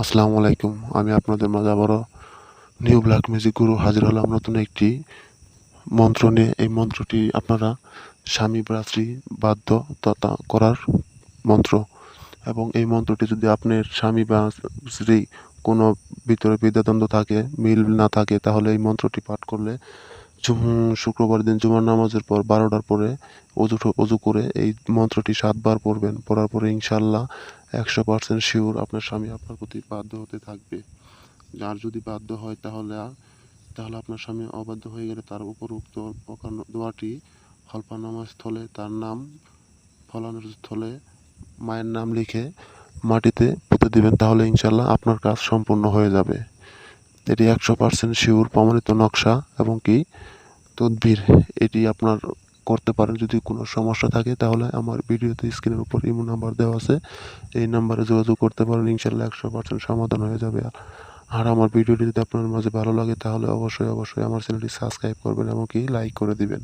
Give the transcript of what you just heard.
আসসালামু আলাইকুম। আমি আপনাদের মাঝে আবারও নিউ ব্ল্যাক মিউজিক গুরু হাজির হলাম। নতুন একটি মন্ত্র নিয়ে। এই মন্ত্রটি আপনারা স্বামী ভ্রাতৃ বাধ্য তথা করার মন্ত্র। এবং এই মন্ত্রটি যদি আপনার স্বামী বা স্ত্রী কোনো ভিতরে বিদ্যাদ্বন্দ্ব থাকে, মিল না থাকে, তাহলে এই মন্ত্রটি পাঠ করলে শুক্রবার দিন জুমার নামাজের পর বারোটার পরে অজু অজু করে এই মন্ত্রটি সাতবার পড়বেন। পড়ার পরে ইনশাল্লাহ একশো পার্সেন্ট শিওর আপনার স্বামী আপনার প্রতি বাধ্য হতে থাকবে। আর যদি বাধ্য হয় তাহলে তাহলে আপনার স্বামী অবাধ্য হয়ে গেলে তার উপরোক্ত ওখান- দোয়াটি হলফানামা স্থলে তার নাম ফলানোর স্থলে মায়ের নাম লিখে মাটিতে পুঁতে দিবেন, তাহলে ইনশাল্লাহ আপনার কাজ সম্পূর্ণ হয়ে যাবে। এটি একশো পার্সেন্ট শিওর প্রমাণিত নকশা এবং কি তদবির, এটি আপনার করতে পারেন। যদি কোনো সমস্যা থাকে, তাহলে আমার ভিডিওতে স্ক্রিনের উপর ইমো নাম্বার দেওয়া আছে। এই নাম্বারে যোগাযোগ করতে পারেন ইনশাল্লাহ একশো পার্সেন্ট সমাধান হয়ে যাবে। আর আমার ভিডিওটি যদি আপনার মাঝে ভালো লাগে, তাহলে অবশ্যই অবশ্যই আমার চ্যানেলটি সাবস্ক্রাইব করবেন এবং কি, লাইক করে দিবেন।